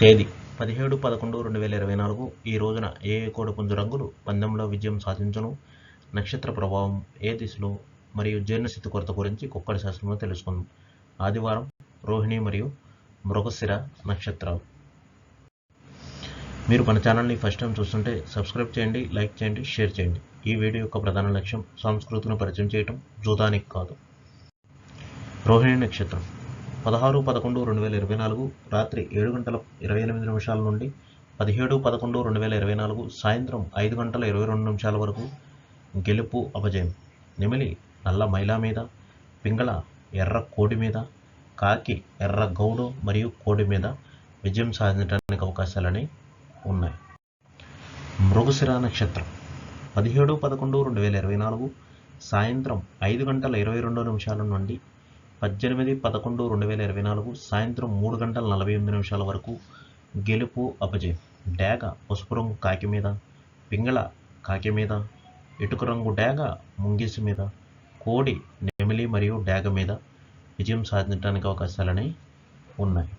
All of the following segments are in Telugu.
తేదీ? పదిహేడు పదకొండు రెండు వేల ఇరవై నాలుగు. ఈ రోజున ఏ ఏ కోడిపుంజు రంగులు పందెంలో విజయం సాధించను? నక్షత్ర ప్రభావం ఏ దిశలో మరియు జీర్ణస్థితి కొరత గురించి కుక్కడి శాస్త్రంలో తెలుసుకుందాం. ఆదివారం రోహిణి మరియు మృగశిర నక్షత్రాలు. మీరు మన ఛానల్ని ఫస్ట్ టైం చూస్తుంటే సబ్స్క్రైబ్ చేయండి లైక్ చేయండి షేర్ చేయండి. ఈ వీడియో యొక్క ప్రధాన లక్ష్యం సంస్కృతిని పరిచయం చేయటం జూదానికి కాదు. రోహిణి నక్షత్రం. పదహారు పదకొండు రెండు వేల ఇరవై నాలుగు రాత్రి ఏడు గంటల ఇరవై ఎనిమిది నిమిషాల నుండి పదిహేడు పదకొండు రెండు వేల ఇరవై నాలుగు సాయంత్రం ఐదు గంటల ఇరవై రెండు నిమిషాల వరకు గెలుపు అపజయం. నిమిలి నల్ల మైలా మీద పింగళ ఎర్ర కోడి మీద కాకి ఎర్ర గౌడు మరియు కోడి మీద విజయం సాధించడానికి అవకాశాలని ఉన్నాయి. మృగశిర నక్షత్రం. పదిహేడు పదకొండు రెండు వేల ఇరవై నాలుగు సాయంత్రం ఐదు గంటల ఇరవై రెండు నిమిషాల నుండి పద్దెనిమిది పదకొండు రెండు వేల ఇరవై నాలుగు సాయంత్రం మూడు గంటల నలభై ఎనిమిది నిమిషాల వరకు గెలుపు అపజయం. డేగ పసుపు రంగు కాకి మీద పింగళ కాకి మీద ఇటుక రంగు డేగ ముంగిసి మీద కోడి నెమిలి మరియు డేగ మీద విజయం సాధించడానికి అవకాశాలని ఉన్నాయి.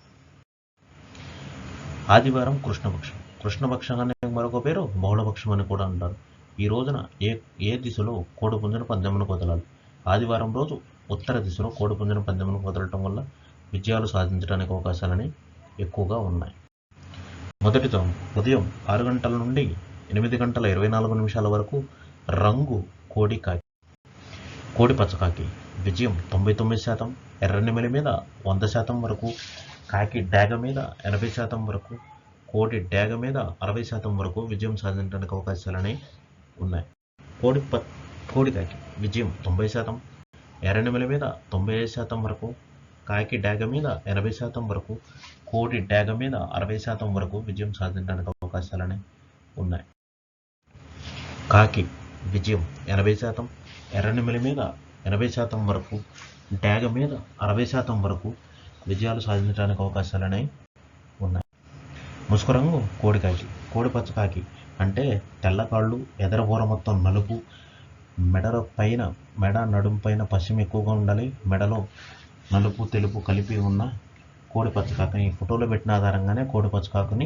ఆదివారం కృష్ణపక్షం. కృష్ణపక్షం అనే మరొక పేరు బహుళపక్షం అని కూడా అంటారు. ఈ రోజున ఏ ఏ దిశలో కోడి పుంజును పందెమును వదలాలి ఆదివారం రోజు ఉత్తర దిశలో కోడిపుంజన పందెమును వదలటం వల్ల విజయాలు సాధించడానికి అవకాశాలని ఎక్కువగా ఉన్నాయి. మొదటితో ఉదయం ఆరు గంటల నుండి ఎనిమిది గంటల ఇరవై నాలుగు నిమిషాల వరకు రంగు కోడి కాకి. కోడి పచ్చకాకి విజయం తొంభై తొమ్మిది శాతం ఎర్రనిమిలి మీద వంద శాతం వరకు కాకి డాగ మీద ఎనభై శాతం వరకు కోడి డాగ మీద అరవై శాతం వరకు విజయం సాధించడానికి అవకాశాలని ఉన్నాయి. కోడి ప కోడి కాకి విజయం తొంభై శాతం ఎర్రనిమల మీద తొంభై ఐదు శాతం వరకు కాకి డాగ మీద ఎనభై శాతం వరకు కోడి డాగ మీద అరవై శాతం వరకు విజయం సాధించడానికి అవకాశాలని ఉన్నాయి. కాకి విజయం ఎనభై శాతం ఎర్రనిమల మీద ఎనభై శాతం వరకు డాగ మీద అరవై శాతం వరకు విజయాలు సాధించడానికి అవకాశాలని ఉన్నాయి. ముసుకురంగు కోడికాకి కోడి పచ్చకాకి అంటే తెల్ల కాళ్ళు ఎదరబోర మొత్తం నలుపు మెడల పైన మెడ నడుము పైన పశ్చిమ ఎక్కువగా ఉండాలి. మెడలో నలుపు తెలుపు కలిపి ఉన్న కోడి పచ్చకాకుని ఈ ఫోటోలో పెట్టిన ఆధారంగానే కోడి పచ్చకాకుని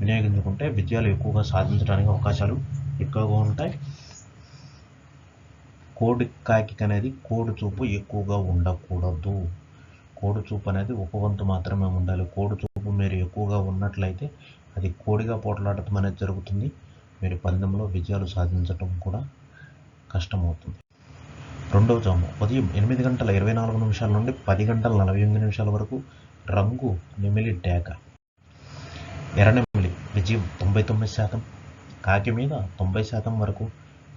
వినియోగించుకుంటే విజయాలు ఎక్కువగా సాధించడానికి అవకాశాలు ఎక్కువగా ఉంటాయి. కోడి కాకి అనేది కోడి చూపు ఎక్కువగా ఉండకూడదు. కోడి చూపు అనేది ఒక వంతు మాత్రమే ఉండాలి. కోడి చూపు మీరు ఎక్కువగా ఉన్నట్లయితే అది కోడిగా పోట్లాడటం అనేది జరుగుతుంది. మీరు పందెంలో విజయాలు సాధించటం కూడా కష్టమవుతుంది. రెండవ జాము. ఉదయం ఎనిమిది గంటల ఇరవై నాలుగు నిమిషాల నుండి పది గంటల నలభై ఎనిమిది నిమిషాల వరకు రంగు నెమిలి డేక ఎర్రనెమిలి విజయం తొంభై తొమ్మిది శాతం. కాకి మీద తొంభై శాతం వరకు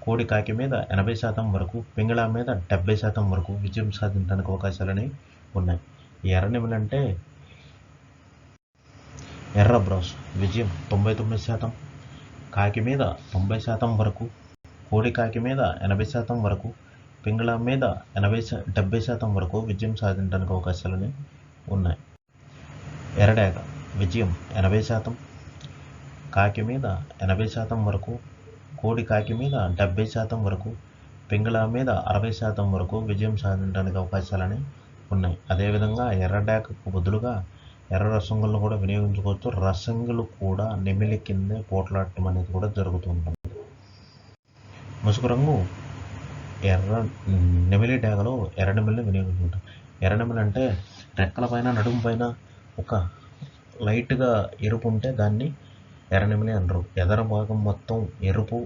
కోడి కాకి మీద ఎనభై శాతం వరకు పింగళ మీద డెబ్బై శాతం వరకు విజయం సాధించడానికి అవకాశాలని ఉన్నాయి. ఈ ఎర్రనెమిలి అంటే ఎర్ర బ్రౌస్. విజయం తొంభై తొమ్మిది శాతం. కాకి మీద తొంభై శాతం వరకు కోడి కాకి మీద ఎనభై శాతం వరకు పింగళ మీద ఎనభై డెబ్బై శాతం వరకు విజయం సాధించడానికి అవకాశాలని ఉన్నాయి. ఎర్రడేగ విజయం ఎనభై శాతం కాకి మీద ఎనభై శాతం వరకు కోడి కాకి మీద డెబ్బై శాతం వరకు పింగళ మీద అరవై శాతం వరకు విజయం సాధించడానికి అవకాశాలని ఉన్నాయి. అదేవిధంగా ఎర్రడేకకు బదులుగా ఎర్ర రసంగులను కూడా వినియోగించుకోవచ్చు. రసంగులు కూడా నెమిలి కిందే పోట్లాడటం అనేది కూడా జరుగుతూ ఉంటుంది. ముసుగు రంగు ఎర్ర నెమిలి డేగలో ఎర్ర నెమిలిని వినియోగించుకుంటాం. ఎర్ర నెమిలి అంటే రెక్కల పైన నడుము పైన ఒక లైట్గా ఎరుపు ఉంటే దాన్ని ఎర్ర నెమిలి అంటారు. ఎదర భాగం మొత్తం ఎరుపు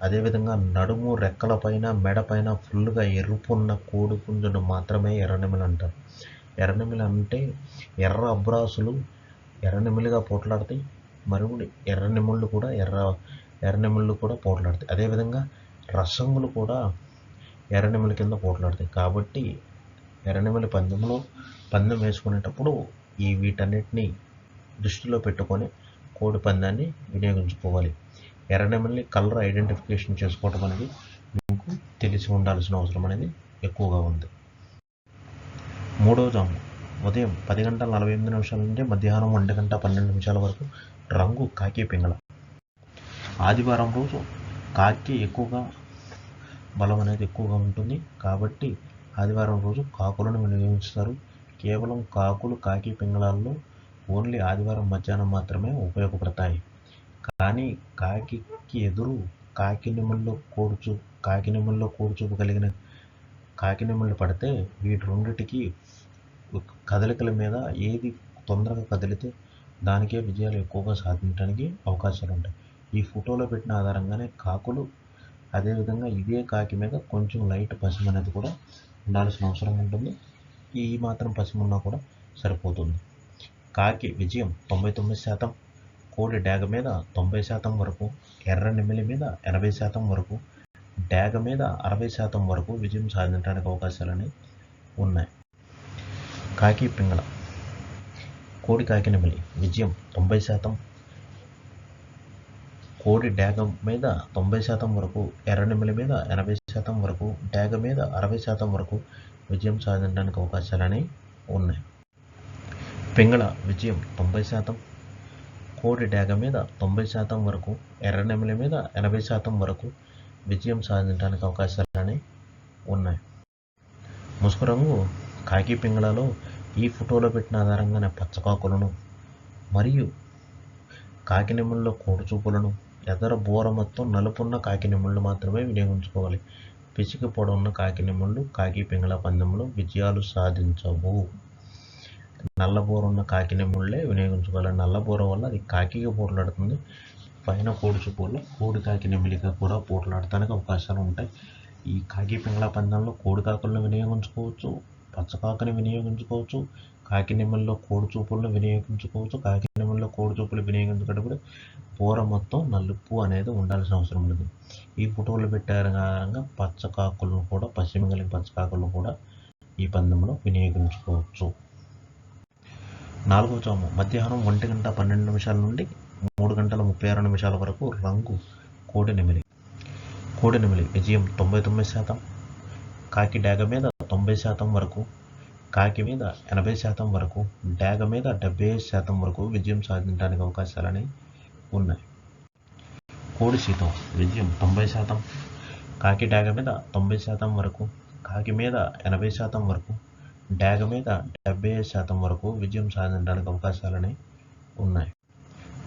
అదేవిధంగా నడుము రెక్కల పైన మెడ పైన ఫుల్గా ఎరుపు ఉన్న కోడి పుంజును మాత్రమే ఎర్రనెమిలి అంటారు. ఎర్రనెమిలి అంటే ఎర్ర అబ్రాసులు ఎర్రనెమిలిగా పోట్లాడతాయి. మరియు ఎర్రనెమిళ్ళు కూడా ఎర్ర ఎర్రనెమిళ్ళు కూడా పోట్లాడతాయి. అదేవిధంగా రసంగులు కూడా ఎర్రనెమిలి కింద పోట్లాడతాయి. కాబట్టి ఎర్రనెమిలి పందెంలో పందెం వేసుకునేటప్పుడు ఈ వీటన్నిటిని దృష్టిలో పెట్టుకొని కోడి పందాన్ని వినియోగించుకోవాలి. ఎర్రనెమల్ని కలర్ ఐడెంటిఫికేషన్ చేసుకోవటం అనేది మీకు తెలిసి ఉండాల్సిన అవసరం అనేది ఎక్కువగా ఉంది. మూడవ జాము. ఉదయం పది గంటల నలభై ఎనిమిది నిమిషాల నుండి మధ్యాహ్నం ఒంటి గంట పన్నెండు నిమిషాల వరకు రంగు కాకి పింగళ. ఆదివారం రోజు కాకి ఎక్కువగా బలం అనేది ఎక్కువగా ఉంటుంది. కాబట్టి ఆదివారం రోజు కాకులను వినియోగిస్తారు కేవలం కాకులు కాకి పింగళాల్లో ఓన్లీ ఆదివారం మధ్యాహ్నం మాత్రమే ఉపయోగపడతాయి. కానీ కాకికి ఎదురు కాకి నెమళ్ళు కోడుచూ కాకి నెమళ్ళలో కోడుచూపు కాకి నెమళ్ళు పడితే వీటి రెండిటికి కదలికల మీద ఏది తొందరగా కదిలితే దానికే విజయాలు ఎక్కువగా సాధించడానికి అవకాశాలు ఉంటాయి ఈ ఫోటోలో పెట్టిన ఆధారంగానే కాకులు అదేవిధంగా ఇదే కాకి మీద కొంచెం లైట్ పసుపు అనేది కూడా ఉండాల్సిన అవసరం ఉంటుంది. ఈ మాత్రం పసుపు ఉన్నా కూడా సరిపోతుంది. కాకి విజయం తొంభై తొమ్మిది శాతం కోడి డాగ మీద తొంభై శాతం వరకు ఎర్ర నెమిలి మీద ఎనభై శాతం వరకు డాగ మీద అరవై శాతం వరకు విజయం సాధించడానికి అవకాశాలని ఉన్నాయి. కాకి పింగళ కోడి కాకి నెమిలి విజయం తొంభై శాతం కోడి డ్యాగ మీద తొంభై శాతం వరకు ఎర్రనెమిలి మీద ఎనభై శాతం వరకు డాగ మీద అరవై శాతం వరకు విజయం సాధించడానికి అవకాశాలని ఉన్నాయి. పింగళ విజయం తొంభై శాతం కోడి డాగ మీద తొంభై శాతం వరకు ఎర్రనెమిలి మీద ఎనభై శాతం వరకు విజయం సాధించడానికి అవకాశాలని ఉన్నాయి. ముసుగు రంగు కాకి పింగళలో ఈ ఫోటోలో పెట్టిన ఆధారంగానే పచ్చకాకులను మరియు కాకి నెమళ్ళలో కోడిచూపులను ఎదర బోర మొత్తం నలుపున్న కాకి మాత్రమే వినియోగించుకోవాలి. పిసికి పొడవున్న కాకి నెమళ్ళు కాకి పింగళ పందెంలో విజయాలు సాధించవు. నల్లబోర ఉన్న కాకి నెమళ్ళే వినియోగించుకోవాలి. నల్లబోర వల్ల అది కాకిగా పోట్లాడుతుంది. పైన కోడి కోడి కాకి నెమిలిగా కూడా పోట్లాడటానికి అవకాశాలు ఉంటాయి. ఈ కాకి పింగళ పందెంలో కోడి కాకులను వినియోగించుకోవచ్చు పచ్చకాకుని వినియోగించుకోవచ్చు కాకి నెమ్మల్లో కోడి చూపులను వినియోగించుకోవచ్చు. కాకి నెమ్మల్లో కోడి చూపులు వినియోగించుకున్నప్పుడు పూర మొత్తం నలుపు అనేది ఉండాల్సిన అవసరం లేదు. ఈ ఫోటోలు పెట్టారు కారణంగా పచ్చకాకులను కూడా పశ్చిమ కలిగిన పచ్చకాకులను కూడా ఈ పందెంలో వినియోగించుకోవచ్చు. నాలుగవ చోము. మధ్యాహ్నం ఒంటి గంట పన్నెండు నిమిషాల నుండి మూడు గంటల ముప్పై ఆరు నిమిషాల వరకు రంగు కోడి నెమిలి. కోడి నెమిలి విజయం తొంభై తొమ్మిది శాతం. కాకి డాగ మీద తొంభై శాతం వరకు కాకి మీద ఎనభై శాతం వరకు డాగ మీద డెబ్బై ఐదు శాతం వరకు విజయం సాధించడానికి అవకాశాలని ఉన్నాయి. కోడి శీతం విజయం తొంభై శాతం. కాకి డాగ మీద తొంభై శాతం వరకు కాకి మీద ఎనభై శాతం వరకు డాగ మీద డెబ్బై ఐదు శాతం వరకు విజయం సాధించడానికి అవకాశాలని ఉన్నాయి.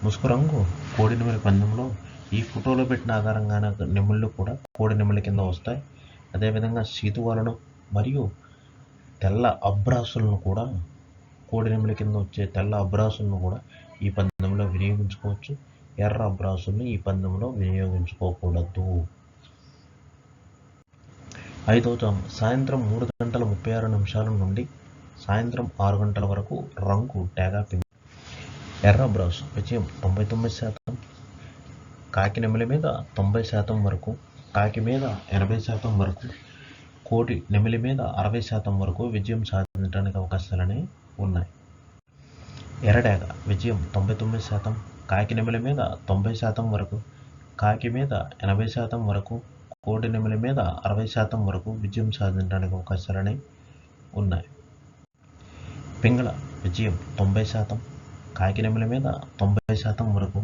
ముసుకు రంగు కోడి నెమలి పందెంలో ఈ ఫోటోలో పెట్టిన ఆధారంగానే నెమళ్ళు కూడా కోడి నెమలి కింద వస్తాయి. అదేవిధంగా సీతువాలను మరియు తెల్ల అబ్రాసులను కూడా కోడి కింద వచ్చే తెల్ల అబ్రాసులను కూడా ఈ పందెంలో వినియోగించుకోవచ్చు. ఎర్ర అబ్రాసుల్ని ఈ పందెంలో వినియోగించుకోకూడదు. ఐదవ జాము. సాయంత్రం మూడు గంటల ముప్పై ఆరు నిమిషాల నుండి సాయంత్రం ఆరు గంటల వరకు రంగు టేగా పింగ్ ఎర్ర బ్రౌస్ విజయం తొంభై తొమ్మిది శాతం. కాకి నెమలి మీద తొంభై శాతం వరకు కాకి మీద ఎనభై శాతం వరకు కోటి నెమలి మీద అరవై శాతం వరకు విజయం సాధించడానికి అవకాశాలని ఉన్నాయి. ఎర్రడాగ విజయం తొంభై తొమ్మిది శాతం కాకి నెమిలి మీద తొంభై శాతం వరకు కాకి మీద ఎనభై శాతం వరకు కోటి నెమిలి మీద అరవై శాతం వరకు విజయం సాధించడానికి అవకాశాలని ఉన్నాయి. పింగళ విజయం తొంభై శాతం కాకి నెమిలి మీద తొంభై శాతం వరకు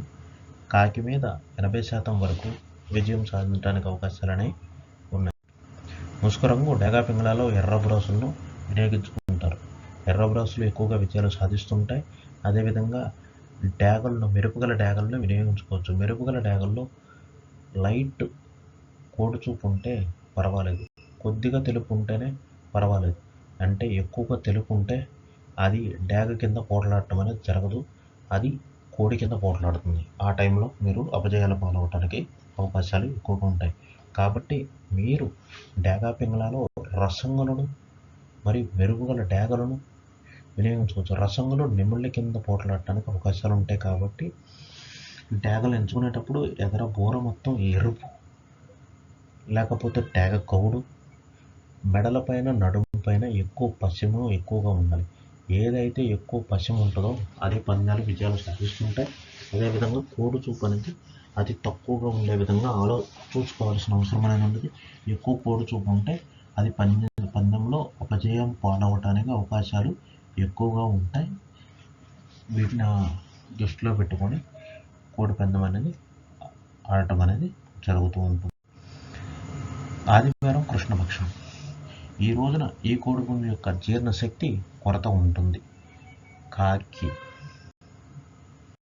కాకి మీద ఎనభై శాతం వరకు విజయం సాధించడానికి అవకాశాలని ముసుకు రంగు డెగా పింగళాలో ఎర్ర బ్రౌసులను వినియోగించుకుంటారు. ఎర్ర బ్రౌసులు ఎక్కువగా విజయాలు సాధిస్తుంటాయి. అదేవిధంగా డ్యాగల్లో మెరుపుగల డ్యాగల్లో వినియోగించుకోవచ్చు. మెరుపుగల డ్యాగల్లో లైట్ కోడి చూపు ఉంటే పర్వాలేదు. కొద్దిగా తెలుపు ఉంటేనే పర్వాలేదు. అంటే ఎక్కువగా తెలుపు ఉంటే అది డ్యాగ కింద పోట్లాడటం అనేది జరగదు. అది కోడి కింద పోట్లాడుతుంది. ఆ టైంలో మీరు అపజయాల పాలవటానికి అవకాశాలు ఎక్కువగా ఉంటాయి. కాబట్టి మీరు డేగా పింగళాలో రసంగులను మరియు మెరుగుగల డేగలను వినియోగించుకోవచ్చు. రసంగులు నిముళ్ళ కింద పోట్లాడటానికి అవకాశాలు ఉంటాయి కాబట్టి డాగలు ఎంచుకునేటప్పుడు ఎదర బోర మొత్తం ఎరుపు లేకపోతే డేగ కౌడు మెడలపైన నడుము పైన ఎక్కువ పశ్చిమ ఎక్కువగా ఉండాలి. ఏదైతే ఎక్కువ పశ్చిమ ఉంటుందో అదే పందాలు విజయాలు సాధిస్తుంటాయి అదేవిధంగా కోడు చూపు అనేది అతి తక్కువగా ఉండే విధంగా ఆలో చూసుకోవాల్సిన అవసరం అనేది ఉంటుంది ఎక్కువ కోడి చూపు ఉంటే అది పందెం పందెంలో అపజయం పాలవటానికి అవకాశాలు ఎక్కువగా ఉంటాయి. వీటిని దృష్టిలో పెట్టుకొని కోడి పందెం అనేది ఆడటం అనేది జరుగుతూ ఉంటుంది. ఆదివారం కృష్ణపక్షం. ఈ రోజున ఈ కోడిపుంజు యొక్క జీర్ణశక్తి కొరత ఉంటుంది. కాకి